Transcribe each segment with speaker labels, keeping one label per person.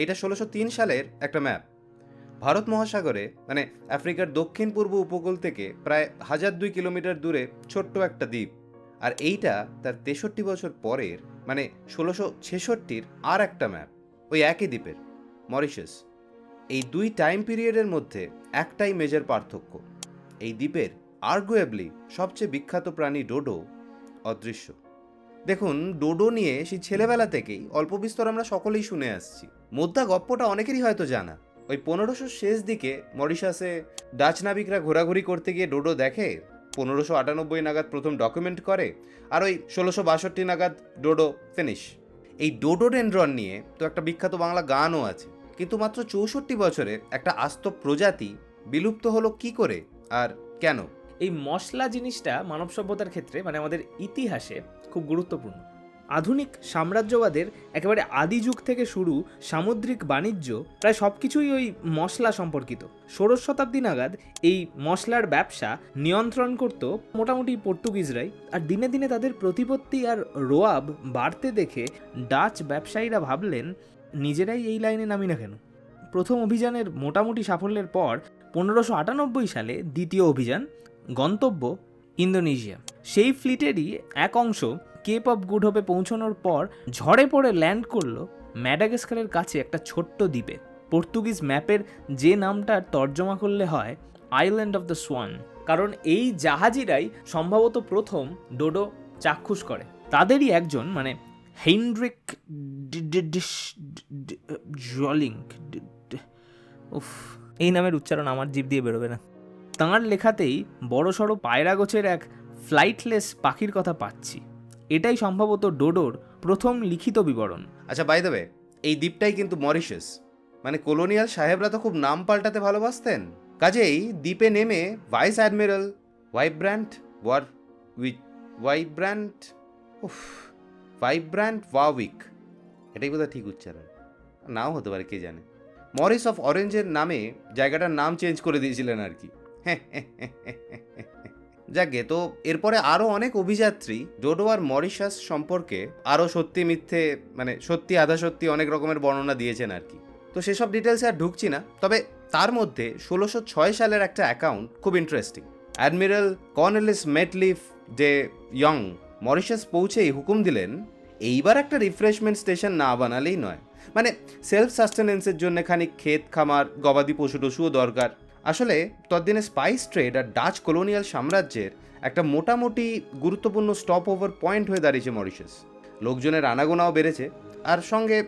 Speaker 1: এইটা ষোলোশো তিন সালের একটা ম্যাপ। ভারত মহাসাগরে মানে আফ্রিকার দক্ষিণ পূর্ব উপকূল থেকে প্রায় হাজার দুই কিলোমিটার দূরে ছোট্ট একটা দ্বীপ। আর এইটা তার তেষট্টি বছর পরের মানে ষোলোশো ছেষট্টির আর একটা ম্যাপ, ওই একই দ্বীপের, মরিশাস। এই দুই টাইম পিরিয়ডের মধ্যে একটাই মেজর পার্থক্য, এই দ্বীপের আর্গুয়েবলি সবচেয়ে বিখ্যাত প্রাণী ডোডো অদৃশ্য। দেখুন, ডোডো নিয়ে সেই ছেলেবেলা থেকেই অল্প বিস্তর আমরা সকলেই শুনে আসছি। মোদ্দা গপ্পটা অনেকেরই হয়তো জানা। ওই পনেরোশো শেষ দিকে মরিশাসে ডাচ নাবিকরা ঘোরাঘুরি করতে গিয়ে ডোডো দেখে, পনেরোশো আটানব্বই নাগাদ প্রথম ডকুমেন্ট করে আর ওই ষোলোশো বাষট্টি নাগাদ ডোডো ফিনিশ এই ডোডো ডোডোডেন্ড্রন নিয়ে তো একটা বিখ্যাত বাংলা গানও আছে, কিন্তু মাত্র চৌষট্টি বছরে একটা আস্ত প্রজাতি বিলুপ্ত হলো কি করে আর কেন?
Speaker 2: এই মশলা জিনিসটা মানব সভ্যতার ক্ষেত্রে মানে আমাদের ইতিহাসে খুব গুরুত্বপূর্ণ। আধুনিক সাম্রাজ্যবাদের একেবারে আদি যুগ থেকে শুরু সামুদ্রিক বাণিজ্য প্রায় সব কিছুই ওই মশলা সম্পর্কিত। ষোড়শ শতাব্দী নাগাদ এই মশলার ব্যবসা নিয়ন্ত্রণ করত মোটামুটি পর্তুগিজরাই আর দিনে দিনে তাদের প্রতিপত্তি আর রোয়াব বাড়তে দেখে ডাচ ব্যবসায়ীরা ভাবলেন, নিজেরাই এই লাইনে নামি না কেন? প্রথম অভিযানের মোটামুটি সাফল্যের পর পনেরোশো আটানব্বই সালে দ্বিতীয় অভিযান গন্তব্য ইন্দোনেশিয়া সেই ফ্লিটেরই এক অংশ কেপ অফ গুড হোপে পৌঁছানোর পর ঝড়ে পড়ে ল্যান্ড করল ম্যাডাগাস্কারের কাছে একটা ছোট্ট দ্বীপে পর্তুগিজ ম্যাপের যে নামটার তর্জমা করলে হয় আইল্যান্ড অফ দ্য সোয়ান কারণ এই জাহাজিরাই সম্ভবত প্রথম ডোডো চাক্ষুষ করে তাদেরই একজন মানে হেনড্রিক জলিং উফ এই নামের উচ্চারণ আমার জিভ দিয়ে বেরোবে না তাঁর লেখাতেই বড়সড় পায়রা গোছের এক ফ্লাইটলেস পাখির কথা পাচ্ছি। এটাই সম্ভবত ডোডোর প্রথম লিখিত বিবরণ।
Speaker 1: আচ্ছা বাই দেবে এই দ্বীপটাই কিন্তু মরিশাস। মানে কলোনিয়াল সাহেবরা তো খুব নাম পাল্টাতে ভালোবাসতেন। কাজেই দ্বীপে নেমে ভাইস অ্যাডমিরাল ওয়াইব্র্যান্ট ওয়ার উইথ ওয়াইব্র্যান্ট উফ ভাইব্র্যান্ট ওয়াউইক এটাই বোধহয় ঠিক উচ্চারণ। নাও হতে পারে, কে জানে। মরিস অফ অরেঞ্জের নামে জায়গাটার নাম চেঞ্জ করে দিয়েছিলেন আর কি। যাকে তো এরপরে আরও অনেক অভিযাত্রী, ডোডো আর মরিশাস সম্পর্কে আরও সত্যি মিথ্যে মানে সত্যি আধা সত্যি অনেক রকমের বর্ণনা দিয়েছেন আর কি। তো সেসব ডিটেলসে আর ঢুকছি না, তবে তার মধ্যে ষোলোশো ছয় সালের একটা অ্যাকাউন্ট খুব interesting admiral Cornelis Matelief de young Mauritius পৌঁছেই হুকুম দিলেন, এইবার একটা রিফ্রেশমেন্ট স্টেশন না বানালেই নয়। মানে সেলফ সাস্টেনেন্সের জন্য খানিক ক্ষেত খামার, গবাদি পশু টশুও দরকার আসলে তদ্দিনে স্পাইস ট্রেড আর ডাচ কলোনিয়াল সাম্রাজ্যের একটা মোটামুটি গুরুত্বপূর্ণ স্টপ ওভার পয়েন্ট হয়ে দাঁড়িয়েছে মরিশাস লোকজনের আনাগোনাও বেড়েছে। আর সঙ্গে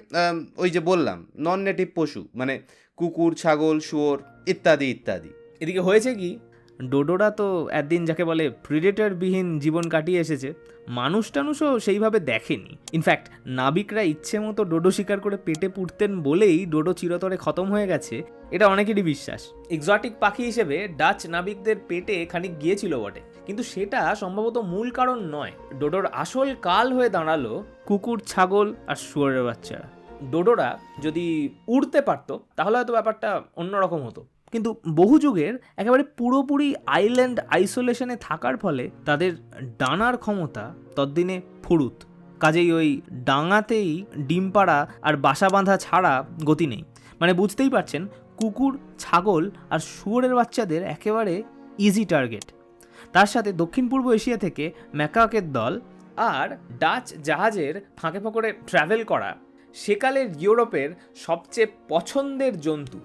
Speaker 1: ওই যে বললাম নন নেটিভ পশু মানে কুকুর, ছাগল, শুয়োর, ইত্যাদি ইত্যাদি।
Speaker 2: এদিকে হয়েছে কি? ডোডোরা তো একদিন যাকে বলে প্রিডেটরবিহীন জীবন কাটিয়ে এসেছে মানুষ টানুষও সেইভাবে দেখেনি। ইনফ্যাক্ট নাবিকরা ইচ্ছে মতো ডোডো শিকার করে পেটে পুড়তেন বলেই ডোডো চিরতরে খতম হয়ে গেছে, এটা অনেকেরই বিশ্বাস। এক্সটিক পাখি হিসেবে ডাচ নাবিকদের পেটে খানিক গিয়েছিল বটে, কিন্তু সেটা সম্ভবত মূল কারণ নয়। ডোডোর আসল কাল হয়ে দাঁড়াল কুকুর, ছাগল আর শুয়োরের বাচ্চারা। ডোডোরা যদি উড়তে পারতো, তাহলে হয়তো ব্যাপারটা অন্যরকম হতো। কিন্তু বহু যুগের একেবারে পুরোপুরি আইল্যান্ড আইসোলেশনে থাকার ফলে তাদের ডানার ক্ষমতা তদ্দিনে ফুরুত। কাজেই ওই ডাঙাতেই ডিম পাড়া আর বাসা বাঁধা ছাড়া গতি নেই। মানে বুঝতেই পারছেন, কুকুর, ছাগল আর শুয়োরের বাচ্চাদের একেবারে ইজি টার্গেট তার সাথে দক্ষিণ পূর্ব এশিয়া থেকে ম্যাকাকের দল আর ডাচ জাহাজের ফাঁকে ফোকরে ট্রাভেল করা, সেকালের ইউরোপের সবচেয়ে পছন্দের জন্তু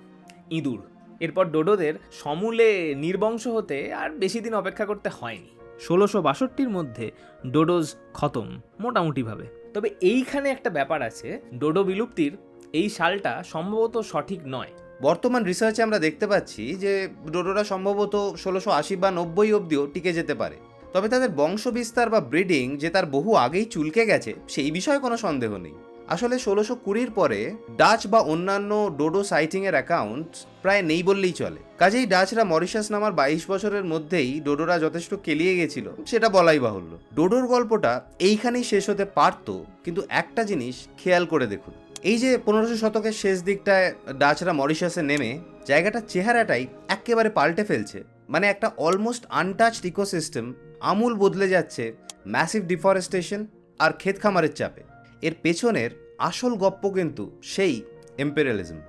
Speaker 2: ইঁদুর। এরপর ডোডোদের সমূলে নির্বংশ হতে আর বেশি দিন অপেক্ষা করতে হয়নি। ষোলোশো বাষট্টির মধ্যে ডোডোজ খতম, মোটামুটিভাবে। তবে এইখানে একটা ব্যাপার আছে, ডোডো বিলুপ্তির এই সালটা সম্ভবত সঠিক নয়।
Speaker 1: বর্তমান রিসার্চে আমরা দেখতে পাচ্ছি যে ডোডোরা সম্ভবত ষোলোশো আশি বা নব্বই অবধিও টিকে যেতে পারে। তবে তাদের বংশবিস্তার বা ব্রিডিং যে তার বহু আগেই চুলকে গেছে, সেই বিষয়ে কোনো সন্দেহ নেই। আসলে ষোলোশো কুড়ির পরে ডাচ বা অন্যান্য ডোডো সাইটিংয়ের অ্যাকাউন্ট প্রায় নেই বললেই চলে। কাজেই ডাচরা মরিশাস নামার বাইশ বছরের মধ্যেই ডোডোরা যথেষ্ট কেলিয়ে গেছিল, সেটা বলাই বাহুল্য। ডোডোর গল্পটা এইখানেই শেষ হতে পারতো, কিন্তু একটা জিনিস খেয়াল করে দেখুন। এই যে পনেরোশো শতকের শেষ দিকটায় ডাচরা মরিশাসে নেমে, জায়গাটার চেহারাটাই একেবারে পাল্টে ফেলছে। মানে একটা অলমোস্ট আনটাচড ইকোসিস্টেম আমূল বদলে যাচ্ছে ম্যাসিভ ডিফরেস্টেশন আর ক্ষেত খামারের চাপে। এর পেছনের আসল গপ্প কিন্তু সেই এম্পেরিয়ালিজম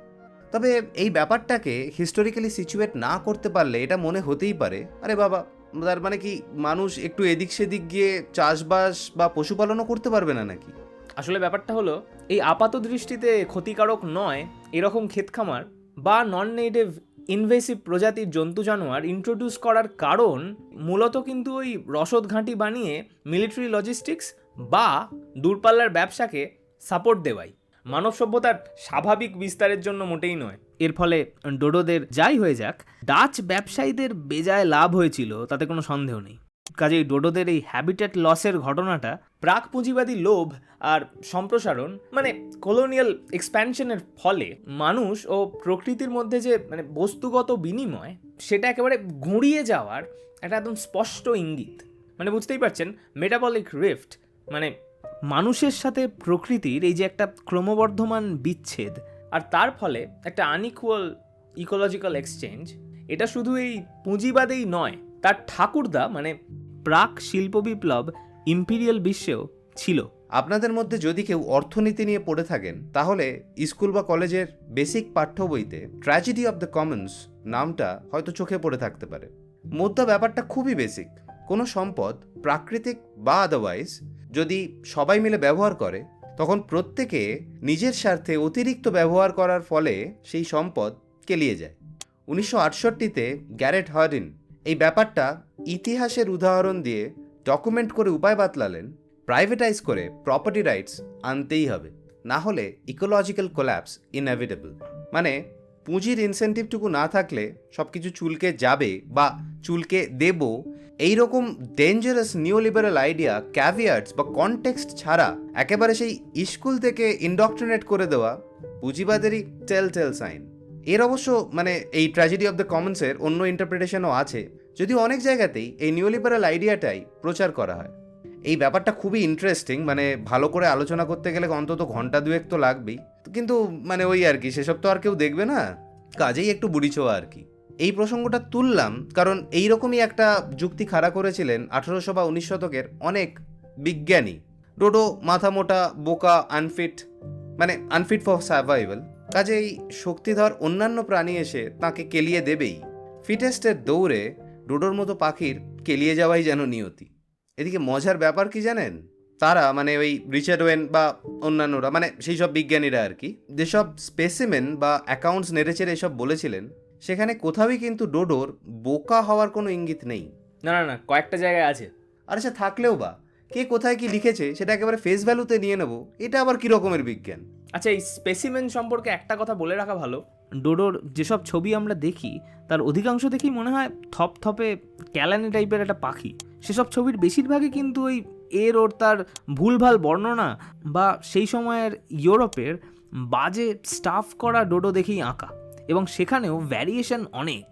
Speaker 1: তবে এই ব্যাপারটাকে হিস্টোরিক্যালি সিচুয়েট না করতে পারলে এটা মনে হতেই পারে। আরে বাবা, তার মানে কি মানুষ একটু এদিক সেদিক গিয়ে চাষবাস বা পশুপালনও করতে পারবে না নাকি?
Speaker 2: আসলে ব্যাপারটা হলো, এই আপাত দৃষ্টিতে ক্ষতিকারক নয় এরকম ক্ষেত খামার বা নন নেটিভ ইনভেসিভ প্রজাতির জন্তু জানোয়ার ইন্ট্রোডিউস করার কারণ মূলত কিন্তু ওই রসদ ঘাঁটি বানিয়ে মিলিটারি লজিস্টিক্স বা দূরপাল্লার ব্যবসাকে সাপোর্ট দেওয়াই। মানব সভ্যতার স্বাভাবিক বিস্তারের জন্য মোটেই নয়। এর ফলে ডোডোদের যাই হয়ে যাক, ডাচ ব্যবসায়ীদের বেজায় লাভ হয়েছিল, তাতে কোনো সন্দেহ নেই। কাজেই ডোডোদের এই হ্যাবিটেট লসের ঘটনাটা প্রাক পুঁজিবাদী লোভ আর সম্প্রসারণ মানে কলোনিয়াল এক্সপ্যানশনের ফলে মানুষ ও প্রকৃতির মধ্যে যে মানে বস্তুগত বিনিময়, সেটা একেবারে গুঁড়িয়ে যাওয়ার একটা একদম স্পষ্ট ইঙ্গিত। মানে বুঝতেই পারছেন মেটাবলিক রিফট মানে মানুষের সাথে প্রকৃতির এই যে একটা ক্রমবর্ধমান বিচ্ছেদ, আর তার ফলে একটা আনইকুয়াল ইকোলজিক্যাল এক্সচেঞ্জ এটা শুধু এই পুঁজিবাদেই নয়, তার ঠাকুরদা মানে প্রাক শিল্প বিপ্লব ইম্পিরিয়াল বিশ্বেও ছিল।
Speaker 1: আপনাদের মধ্যে যদি কেউ অর্থনীতি নিয়ে পড়ে থাকেন, তাহলে স্কুল বা কলেজের বেসিক পাঠ্য বইতে ট্র্যাজেডি অফ দ্য কমন্স নামটা হয়তো চোখে পড়ে থাকতে পারে। মোদ্দা ব্যাপারটা খুবই বেসিক কোনো সম্পদ প্রাকৃতিক বা আদারওয়াইজ যদি সবাই মিলে ব্যবহার করে, তখন প্রত্যেকে নিজের স্বার্থে অতিরিক্ত ব্যবহার করার ফলে সেই সম্পদ কেলিয়ে যায়। উনিশশো আটষট্টিতে গ্যারেট হার্ডিন এই ব্যাপারটা ইতিহাসের উদাহরণ দিয়ে ডকুমেন্ট করে উপায় বাতলালেন প্রাইভেটাইজ করে প্রপার্টি রাইটস আনতেই হবে, না হলে ইকোলজিক্যাল কোল্যাপস ইনএভিটেবল মানে পুঁজির ইনসেন্টিভটুকু না থাকলে সব কিছু চুলকে যাবে বা চুলকে দেব এই রকম ডেঞ্জারাস নিওলিবারাল আইডিয়া ক্যাভিয়ার্স বা কনটেক্সট ছাড়া একেবারে সেই স্কুল থেকে ইন্ডক্ট্রিনেট করে দেওয়া পুঁজিবাদেরই টেল টেল সাইন এর অবশ্য মানে এই ট্র্যাজেডি অফ দ্য কমন্সের অন্য ইন্টারপ্রিটেশনও আছে, যদিও অনেক জায়গাতেই এই নিওলিবারাল আইডিয়াটাই প্রচার করা হয়। এই ব্যাপারটা খুবই ইন্টারেস্টিং মানে ভালো করে আলোচনা করতে গেলে অন্তত ঘণ্টা দুয়েক তো লাগবেই। কিন্তু মানে ওই আর কি, সেসব তো আর কেউ দেখবে না। কাজেই একটু বুড়ি ছোঁয়া আর কি। এই প্রসঙ্গটা তুললাম কারণ এই রকমই একটা যুক্তি খাড়া করেছিলেন আঠারোশো বা উনিশ শতকের অনেক বিজ্ঞানী। ডোডো মাথা মোটা, বোকা আনফিট মানে আনফিট ফর সার্ভাইভাল কাজেই শক্তিধর অন্যান্য প্রাণী এসে তাকে কেলিয়ে দেবেই। ফিটেস্টের দৌড়ে ডোডোর মতো পাখির কেলিয়ে যাওয়াই যেন নিয়তি। এদিকে মজার ব্যাপার কি জানেন? তারা মানে ওই রিচার্ড ওয়েন বা অন্যান্যরা মানে সেই সব বিজ্ঞানীরা আর কি, যেসব স্পেসিমেন বা অ্যাকাউন্টস নেড়েচেড়ে এসব বলেছিলেন সেখানে কোথাওই কিন্তু ডোডোর বোকা হওয়ার কোনো ইঙ্গিত নেই।
Speaker 2: না না না কয়েকটা জায়গায় আছে।
Speaker 1: আর সে থাকলেও বা কে কোথায় কি লিখেছে সেটা একেবারে ফেস ভ্যালুতে নিয়ে নেব এটা আবার কী রকমের বিজ্ঞান?
Speaker 2: আচ্ছা এই স্পেসিমেন সম্পর্কে একটা কথা বলে রাখা ভালো। ডোডোর যেসব ছবি আমরা দেখি তার অধিকাংশ দেখেই মনে হয় থপথপে ক্যালানি টাইপের একটা পাখি। সেসব ছবির বেশিরভাগই কিন্তু ওই এর ওর তার ভুলভাল বর্ণনা বা সেই সময়ের ইউরোপের বাজে স্টাফ করা ডোডো দেখেই আঁকা। এবং সেখানেও ভ্যারিয়েশন অনেক।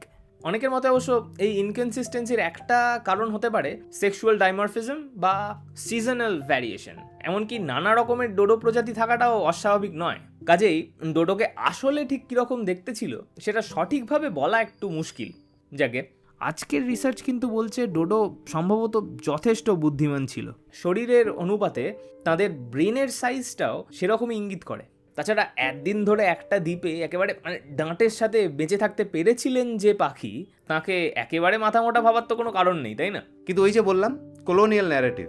Speaker 2: অনেকের মতে অবশ্য এই ইনকনসিস্টেন্সির একটা কারণ হতে পারে সেক্সুয়াল ডাইমরফিজম বা সিজনাল ভ্যারিয়েশন এমনকি নানা রকমের ডোডো প্রজাতি থাকাটাও অস্বাভাবিক নয়। কাজেই ডোডোকে আসলে ঠিক কীরকম দেখতে ছিল সেটা সঠিকভাবে বলা একটু মুশকিল। যাকে আজকের রিসার্চ কিন্তু বলছে ডোডো সম্ভবত যথেষ্ট বুদ্ধিমান ছিল। শরীরের অনুপাতে তাদের ব্রেনের সাইজটাও সেরকমই ইঙ্গিত করে। তাছাড়া একদিন ধরে একটা দ্বীপে একেবারে মানে ডাঁটের সাথে বেঁচে থাকতে পেরেছিলেন যে পাখি তাকে একেবারে মাথা মোটা ভাবার তো কোনো কারণ নেই তাই না?
Speaker 1: কিন্তু ওই যে বললাম কলোনিয়াল ন্যারেটিভ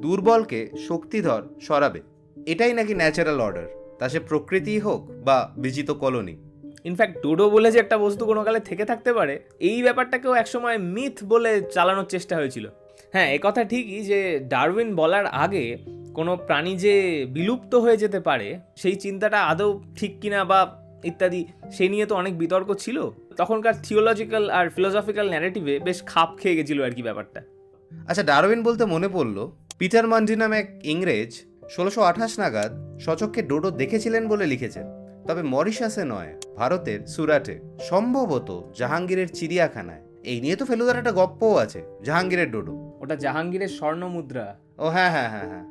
Speaker 1: দুর্বলকে শক্তিধর সরাবে এটাই নাকি ন্যাচারাল অর্ডার তা সে প্রকৃতিই হোক বা বিজিত কলোনি
Speaker 2: ইনফ্যাক্ট ডোডো বলে যে একটা বস্তু কোনো কালে থেকে থাকতে পারে এই ব্যাপারটাকেও একসময় মিথ বলে চালানোর চেষ্টা হয়েছিল। হ্যাঁ এ কথা ঠিকই যে ডারউইন বলার আগে কোনো প্রাণী যে বিলুপ্ত হয়ে যেতে পারে সেই চিন্তাটা আদৌ ঠিক কিনা বা ইত্যাদি সে নিয়ে তো অনেক বিতর্ক ছিল। তখনকার থিওলজিক্যাল আর ফিলোসফিক্যাল ন্যারেটিভে বেশ খাপ খেয়ে গেছিল আর কি ব্যাপারটা।
Speaker 1: আচ্ছা ডারউইন বলতে মনে পড়ল পিটার মান্ডি নামে এক ইংরেজ ষোলোশো আঠাশ নাগাদ সচক্ষে ডোডো দেখেছিলেন বলে লিখেছেন। তবে মরিশাসে নয় ভারতের সুরাটে সম্ভবত জাহাঙ্গীরের চিড়িয়াখানায়। এই নিয়ে তো ফেলুদার একটা গপ্পও আছে জাহাঙ্গীরের ডোডো।
Speaker 2: ওটা জাহাঙ্গীরের স্বর্ণ মুদ্রা
Speaker 1: ও হ্যাঁ হ্যাঁ হ্যাঁ হ্যাঁ।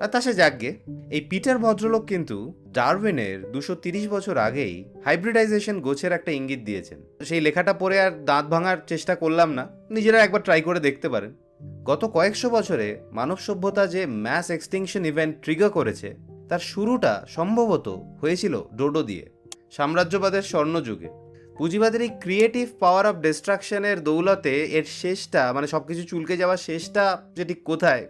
Speaker 1: আর তা সে যাকগে এই পিটার ভদ্রলোক কিন্তু ডারউইনের দুশো বছর আগেই হাইব্রিডাইজেশন গোছের একটা ইঙ্গিত দিয়েছেন। সেই লেখাটা পড়ে আর দাঁত ভাঙার চেষ্টা করলাম না, নিজেরা একবার ট্রাই করে দেখতে পারেন। গত কয়েকশো বছরে মানব সভ্যতা যে ম্যাস এক্সটিংশন ইভেন্ট ট্রিগার করেছে, তার শুরুটা সম্ভবত হয়েছিল ডোডো দিয়ে, সাম্রাজ্যবাদের স্বর্ণযুগে। পুঁজিবাদের এই ক্রিয়েটিভ পাওয়ার অফ ডিস্ট্রাকশনের দৌলতে এর শেষটা মানে সব কিছু চুলকে যাওয়ার শেষটা, যে ঠিক কোথায়,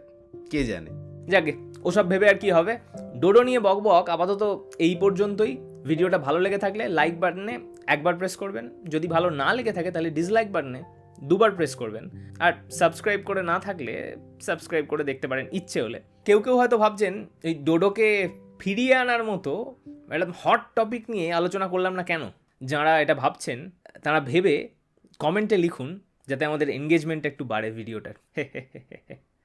Speaker 1: কে জানে?
Speaker 2: যাকে ওসব ভেবে আর কি হবে? ডোডো নিয়ে বক বক, আপাতত এই পর্যন্তই। ভিডিওটা ভালো লেগে থাকলে লাইক বাটনে একবার প্রেস করবেন। যদি ভালো না লেগে থাকে তাহলে ডিসলাইক বাটনে দুবার প্রেস করবেন। আর সাবস্ক্রাইব করে না থাকলে সাবস্ক্রাইব করে দেখতে পারেন ইচ্ছে হলে। কেউ কেউ হয়তো ভাবছেন, এই ডোডোকে ফিরিয়ে আনার মতো ম্যাডাম হট টপিক নিয়ে আলোচনা করলাম না কেন? যারা এটা ভাবছেন, তারা ভেবে কমেন্টে লিখুন, যাতে আমাদের এনগেজমেন্ট একটু বাড়ে ভিডিওটার